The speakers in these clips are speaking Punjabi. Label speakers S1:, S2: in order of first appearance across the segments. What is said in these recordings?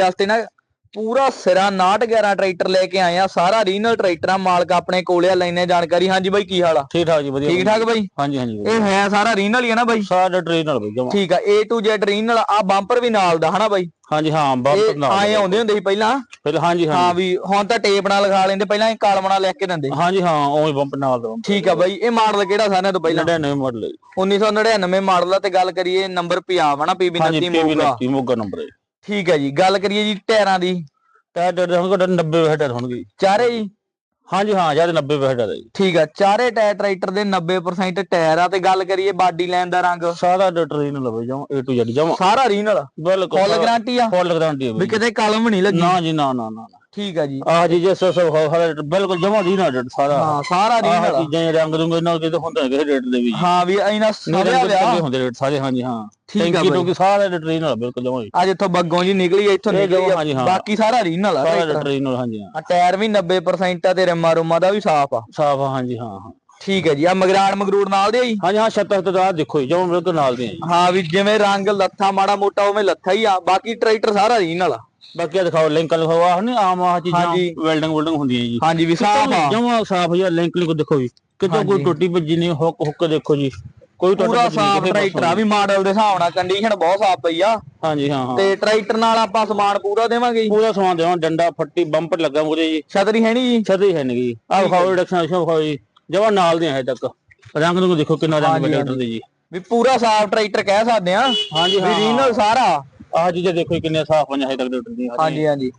S1: ਵਾਸਤੇ ਨਾ ਪੂਰਾ ਸਿਰਾ 911 ਟਰੈਕਟਰ ਲੈ ਕੇ ਆਏ ਆ ਸਾਰਾ ਰੀਨਲ ਟਰੈਕਟਰ ਆ ਮਾਲਕ ਆਪਣੇ ਕੋਲੇ ਆ ਲੈਣੇ ਜਾਣਕਾਰੀ। ਹਾਂਜੀ ਬਾਈ ਕੀ ਹਾਲ ਆ?
S2: ਠੀਕ ਠਾਕ ਜੀ ਵਧੀਆ।
S1: ਠੀਕ ਠਾਕ ਬਾਈ?
S2: ਹਾਂਜੀ ਹਾਂਜੀ
S1: ਇਹ ਹੈ ਸਾਰਾ ਰੀਨਲ ਹੀ ਆ ਨਾ ਬਾਈ?
S2: ਸਾਡਾ ਟ੍ਰੇਨ ਨਾਲ ਬਈ ਜਮਾ।
S1: ਠੀਕ ਆ A to Z ਰੀਨਲ ਆ ਬੰਪਰ ਵੀ ਨਾਲ ਦਾ ਹਨਾ ਬਾਈ?
S2: ਹਾਂਜੀ ਹਾਂ ਬੰਪ
S1: ਇਹ
S2: ਨਾਲ
S1: ਆਏ ਆਉਂਦੇ ਹੁੰਦੇ ਸੀ ਪਹਿਲਾਂ?
S2: ਫਿਰ ਹਾਂਜੀ
S1: ਹਾਂ ਵੀ ਹੁਣ ਤਾਂ ਟੇਪ ਨਾਲ ਲਿਖਾ ਲੈਂਦੇ ਪਹਿਲਾਂ ਇਹ ਕਾਲਮ ਨਾਲ ਲਿਖ ਕੇ ਦਿੰਦੇ।
S2: ਹਾਂਜੀ ਹਾਂ ਉਵੇਂ ਬੰਪ ਨਾਲ ਦਾ
S1: ਠੀਕ ਆ ਬਾਈ ਇਹ ਮਾਡਲ ਕਿਹੜਾ ਸਾਰਿਆਂ ਤੋਂ ਪਹਿਲਾਂ?
S2: 99 ਮਾਡਲ ਹੈ
S1: 1999 ਮਾਡਲ ਆ ਤੇ ਗੱਲ ਕਰੀਏ ਨੰਬਰ ਪੰਜਾਬ ਆ ਨਾ PB
S2: ਹਾਂਜੀ
S1: 29
S2: ਪੀਵੀ
S1: ਮੋਗਾ।
S2: 29 ਮੋਗਾ ਨੰਬਰ ਹੈ
S1: ਠੀਕ ਹੈ ਜੀ ਗੱਲ ਕਰੀਏ ਜੀ ਟਾਇਰਾਂ ਦੀ।
S2: ਟਾਇਰ ਦੇ ਹੋਣਗੇ 90 ਹੈਡਰ ਹੋਣਗੇ
S1: ਚਾਰੇ ਜੀ?
S2: ਹਾਂਜੀ ਹਾਂ ਜਦ 90 ਹੈਡਰ ਹੈ ਜੀ।
S1: ਠੀਕ ਆ ਚਾਰੇ ਟਾਇਰ ਟਰੈਕਟਰ ਦੇ 90% ਟਾਇਰ ਆ ਤੇ ਗੱਲ ਕਰੀਏ ਬਾਡੀ ਲਾਈਨ ਦਾ ਰੰਗ।
S2: ਸਾਰਾ ਟ੍ਰੇਨ ਲਵੇ ਜਮਾ A to Z ਜਮਾ
S1: ਸਾਰਾ ਰੀਨਲ
S2: ਬਿਲਕੁਲ
S1: ਫੁੱਲ ਗਾਰੰਟੀ ਆ?
S2: ਫੁੱਲ ਗਾਰੰਟੀ ਹੈ
S1: ਵੀ
S2: ਬਈ।
S1: ਕਿਤੇ ਕਲਮ ਨਹੀਂ ਲੱਗੀ।
S2: ਨਾ ਜੀ ਨਾ ਨਾ ਨਾ ਨਾ।
S1: ਠੀਕ ਆ ਜੀ।
S2: ਆਹ ਜੀ ਜੇ ਸੋ ਸੋ ਬਿਲਕੁਲ ਜਮਾ ਦੀ ਨਾ ਸਾਰਾ।
S1: ਹਾਂ ਸਾਰਾ ਰੀਨਲ ਆ
S2: ਚੀਜ਼ਾਂ ਰੰਗ ਰੁੰਗ ਇਹਨਾਂ ਕਿਤੇ ਹੁੰਦਾ ਹੈ ਕਿਸੇ ਰੇਟ ਦੇ ਵੀ।
S1: ਹਾਂ ਵੀ ਇਹਨਾਂ
S2: ਰੰਗ
S1: ਵਿਆਹ
S2: ਹੁੰਦੇ ਰੇਟ ਸਾਰੇ ਹਾਂਜੀ ਹਾਂ।
S1: ਠੀਕ ਆ ਬਾਈ।
S2: ਟੋਕੀ ਸਾਰਾ ਟ੍ਰੇਨ ਨਾਲ ਬਿਲਕੁਲ ਜਮਾ ਜੀ
S1: ਅੱਜ ਇੱਥੋਂ ਬੱਗੋਂ ਜੀ ਨਿਕਲੀ ਆ, ਇੱਥੋਂ
S2: ਇਹ
S1: ਨਿਕਲੀ ਆ।
S2: ਹਾਂ।
S1: ਬਾਕੀ ਸਾਰਾ ਰੀਨਲ ਆ
S2: ਸਾਰਾ
S1: ਟਰੈਕਟਰ
S2: ਟ੍ਰੇਨ ਨਾਲ ਹਾਂਜੀ ਹਾਂ।
S1: ਆ ਟਾਇਰ ਵੀ 90% ਆ ਤੇ ਰਿਮਾ ਰੁਮਾ ਦਾ ਵੀ ਸਾਫ਼ ਆ।
S2: ਸਾਫ਼ ਹਾਂਜੀ ਹਾਂ ਹਾਂ।
S1: ਠੀਕ ਹੈ ਜੀ ਆ ਮਗਰਾੜ ਮਗਰੂੜ ਨਾਲ ਦੇ ਆ ਜੀ?
S2: ਹਾਂਜੀ ਹਾਂ ਛੱਤ ਤੇ ਆ ਦੇਖੋ ਜੀ ਜਮਾ ਬਿਲਕੁਲ ਨਾਲ ਦੇ ਆ ਜੀ।
S1: ਹਾਂ ਵੀ ਜਿਵੇਂ ਰੰਗ ਲੱਥਾ ਮਾੜਾ ਮੋਟਾ ਉਵੇਂ ਲੱਥਾ ਹੀ ਆ। ਬਾਕੀ ਟਰੈਕਟਰ ਸਾਰਾ ਰੀਨਲ ਆ
S2: ਬਾਕੀ ਆਹ ਦਿਖਾਓ ਲਿੰਕ ਆਹ ਨਹੀਂ ਆਮ ਆਹ ਚੀਜ਼ਾਂ
S1: ਹਾਂਜੀ।
S2: ਵੈਲਡਿੰਗ ਵੈਲਡਿੰਗ ਹੁੰਦੀਆਂ ਜੀ।
S1: ਹਾਂਜੀ ਵੀ ਸਾਫ਼ ਆ।
S2: ਜਮਾ ਸਾਫ਼ ਜੀ ਲਿੰਕ ਲਿੰਕ ਦੇਖੋ ਜੀ। ਕਿਤੇ ਕੋਈ
S1: ਹਾਂਜੀ।
S2: ਟੁੱਟੀ ਭੱਜੀ ਨਹੀਂ ਹੁੱਕ ਹੁੱਕ ਦੇਖੋ ਜੀ। ਕੋਈ ਟੁੱਟ
S1: ਪੂਰਾ
S2: ਭੱਜੀ ਨਹੀਂ
S1: ਸਾਫ਼ ਟਰੈਕਟਰ ਆ। ਵੀ ਮਾਡਲ ਦੇ ਹਿਸਾਬ ਨਾਲ ਕੰਡੀਸ਼ਨ ਬਹੁਤ ਸਾਫ਼ ਪਈ ਆ।
S2: ਹਾਂਜੀ ਹਾਂ ਹਾਂ।
S1: ਤੇ ਟਰੈਕਟਰ ਨਾਲ ਆਪਾਂ ਸਮਾਨ ਪੂਰਾ ਦੇਵਾਂਗੇ ਜੀ।
S2: ਪੂਰਾ ਸਮਾਨ ਦੇਵਾਂ ਡੰਡਾ ਫੱਟੀ ਬੰਪਰ ਲੱਗਾ ਮੂਰੇ ਜੀ।
S1: ਛਤਰੀ ਹੈ ਨਹੀਂ ਜੀ?
S2: ਛਤਰੀ ਹੈ ਨਹੀਂ ਜੀ ਆਹ ਵਿਖਾਓ ਰਿਡਕਸ਼ਨ ਸ਼ੋ ਵਿਖਾਓ ਜੀ। ਜਮਾ ਨਾਲ ਦੇ ਹੈ ਤੱਕ। ਰੰਗ ਨੂੰ ਦੇਖੋ ਕਿੰਨਾ ਰੰਗ
S1: ਹਾਂਜੀ,
S2: ਟਰੈਕਟਰ ਦੇ ਜੀ।
S1: ਵੀ ਪੂਰਾ ਸਾਫ਼ ਟਰੈਕਟਰ ਕਹਿ ਸਕਦੇ ਆ।
S2: ਹਾਂਜੀ
S1: ਵੀ
S2: ਹਾਂ।
S1: ਰੀਨਲ ਸਾਰਾ।
S2: ਆਹ ਚੀਜ਼ਾਂ ਦੇਖੋ ਜੀ ਕਿੰਨੇ ਸਾਫ਼ ਪੰਜਾ ਹੈ ਤੱਕ ਟਰੈਕਟਰ ਦੀ
S1: ਹਾਂਜੀ ਹਾਂਜੀ।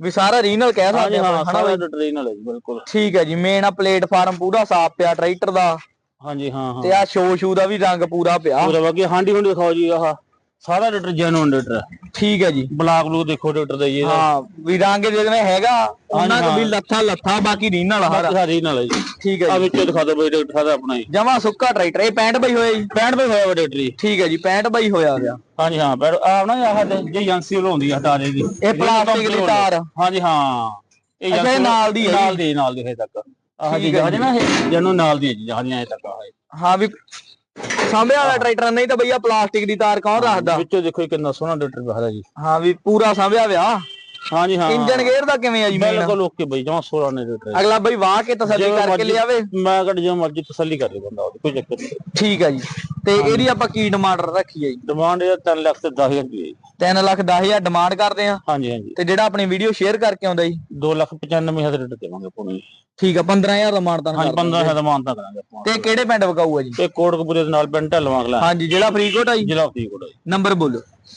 S1: ਵੀ ਸਾਰਾ ਰੀਨਲ ਕਹਿ ਸਕਦੇ
S2: ਹਾਂਜੀ ਹਾਂ
S1: ਹਨਾ
S2: ਸਾਰਾ
S1: ਬਾਈ?
S2: ਟਰੈਕਟਰ ਨਾਲ ਹੈ ਜੀ ਬਿਲਕੁਲ।
S1: ਠੀਕ ਹੈ ਜੀ ਮੇਨ ਆ ਪਲੇਟਫਾਰਮ ਪੂਰਾ ਸਾਫ਼ ਪਿਆ ਟਰੈਕਟਰ ਦਾ।
S2: ਹਾਂਜੀ ਹਾਂ ਹਾਂ।
S1: ਤੇ ਆ ਸ਼ੋ ਸ਼ੂ ਦਾ ਵੀ ਰੰਗ ਪੂਰਾ ਪਿਆ।
S2: ਪੂਰਾ ਬਾਕੀ ਹਾਂਡੀ ਹੁੰਡੀ ਦਿਖਾਓ ਜੀ ਆਹ। ਸਾਰਾ ਟਰੈਕਟਰ ਜੈਨੂਨ ਟਰੈਕਟਰ ਹੈ
S1: ਠੀਕ ਹੈ ਜੀ।
S2: ਬਲਾਕ ਬਲੂ ਦੇਖੋ ਟਰੈਕਟਰ ਦਾ ਜੀ ਇਹਦਾ।
S1: ਹਾਂ ਵੀ ਰੰਗ ਜਿਵੇਂ ਹੈਗਾ ਉਹਨਾਂ
S2: ਹਾਂਜੀ,
S1: ਕੋ ਵੀ
S2: ਹਾਂ।
S1: ਲੱਥਾ ਲੱਥਾ ਬਾਕੀ ਰੀਨਲ ਆ ਸਾਰਾ।
S2: ਸਾਰੀ ਨਾਲ ਹੈ ਜੀ।
S1: ਠੀਕ ਹੈ
S2: ਆ
S1: ਜੀ।
S2: ਵਿੱਚੋਂ ਦਿਖਾ ਦਿਓ ਬਈ ਟਰੈਕਟਰ ਸਾਰਾ ਆਪਣਾ ਜੀ।
S1: ਜਮਾ ਸੁੱਕਾ ਟਰੈਕਟਰ ਇਹ 65 ਬਾਈ ਹੋਇਆ ਜੀ।
S2: 65 ਰੁਪਏ ਹੋਇਆ ਵਾ ਟਰੈਕਟਰ ਜੀ।
S1: ਠੀਕ ਹੈ ਜੀ 65 ਬਾਈ ਹੋਇਆ ਗਿਆ
S2: ਹਾਂਜੀ ਹਾਂ ਪਰ ਆ ਨਾ ਆਹ ਜੇ ਏਜੰਸੀ ਵੱਲੋਂ ਹੁੰਦੀ ਆ ਹਟਾਰੇ ਦੀ
S1: ਇਹ ਪਲਾਸਟਿਕ ਦੀ ਤਾਰ।
S2: ਹਾਂਜੀ ਹਾਂ। ਇਹ
S1: ਅੱਛਾ, ਇਹ
S2: ਏਜੰਸੀ
S1: ਨਾਲ ਦੀ ਹੈ ਜੀ?
S2: ਨਾਲ ਦੀ ਨਾਲ ਦੀ ਹੈ ਤੱਕ। ਆਹ ਜੀ
S1: ਠੀਕ ਹੈ
S2: ਜਹਾਜ਼ ਨਾ ਇਹ ਜਨੂੰ ਨਾਲ ਦੀ ਹੈ ਜੀ ਜਹਾਜ਼ਾਂ ਐ ਤੱਕ ਆਹ ਇਹ।
S1: ਹਾਂ ਵੀ ਸਾਂਭਿਆ ਵਾਲਾ ਟਰੈਕਟਰ ਨਹੀਂ ਤਾਂ ਬਈਆ ਪਲਾਸਟਿਕ ਦੀ ਤਾਰ ਕੌਣ ਰੱਖਦਾ?
S2: ਵਿੱਚੋਂ ਦੇਖੋ ਜੀ ਕਿੰਨਾ ਸੋਹਣਾ ਟਰੈਕਟਰ ਬਖਦਾ ਜੀ।
S1: ਹਾਂ ਵੀ ਪੂਰਾ ਸਾਂਭਿਆ ਵਿਆ
S2: ਹਾਂਜੀ ਹਾਂ
S1: ਇੰਜਨ ਗੇਅਰ ਦਾ ਕਿਵੇਂ ਆ ਜੀ ਮੇਨ
S2: ਬਿਲਕੁਲ ਓਕੇ ਬਈ ਜਮਾ 16 ਨੇ ਟਰੈਕਟਰ
S1: ਅਗਲਾ ਬਈ ਵਾਹ ਕੇ ਤਸੱਲੀ ਕਰਕੇ
S2: ਮਰਜ਼ੀ-
S1: ਲਿਆਵੇ।
S2: ਮੈਂ ਕੱਢ ਜਿਵੇਂ ਮਰਜ਼ੀ ਤਸੱਲੀ ਕਰ ਬੰਦਾ ਉਹਦੀ ਕੋਈ ਚੱਕਰ ਨਹੀਂ।
S1: ਠੀਕ ਹੈ ਜੀ। ਤੇ ਇਹਦੀ ਆਪਾਂ ਕੀ ਡਿਮਾਂਡ ਰੱਖੀ ਹੈ ਜੀ?
S2: ਡਿਮਾਂਡ ਇਹ 3 ਲੱਖ ਤੇ 10000 ਰੁਪਏ ਜੀ।
S1: 3 ਲੱਖ 10000 ਡਿਮਾਂਡ ਕਰਦੇ ਆ?
S2: ਹਾਂਜੀ ਹਾਂਜੀ।
S1: ਤੇ ਜਿਹੜਾ ਆਪਣੀ ਵੀਡੀਓ ਸ਼ੇਅਰ ਕਰਕੇ ਆਉਂਦਾ ਜੀ?
S2: 2 ਲੱਖ 95000 ਰੁਪਏ ਦੇਵਾਂਗੇ ਆਪਾਂ ਨੂੰ ਜੀ।
S1: ਠੀਕ ਆ 15000 ਦਾ ਮਾਨਤਾਨ
S2: ਹਾਂਜੀ
S1: ਕਰ
S2: 15000 ਦਾ ਮਾਨਤਾ ਕਰਾਂਗੇ ਆਪਾਂ
S1: ਤੇ ਕਿਹੜੇ ਪਿੰਡ ਵਕਾਊ ਆ ਜੀ?
S2: ਤੇ ਕੋਟਕਪੂਰੇ ਦੇ ਨਾਲ ਪਿੰਡ ਢਲਵਾਂ
S1: ਹਾਂਜੀ ਜਿਹੜਾ ਫਰੀਦਕੋਟ ਆ ਜੀ?
S2: ਜ਼ਿਲ੍ਹਾ ਫਰੀਦਕੋਟ ਹੈ ਜੀ।
S1: ਨੰਬਰ ਬੋਲੋ।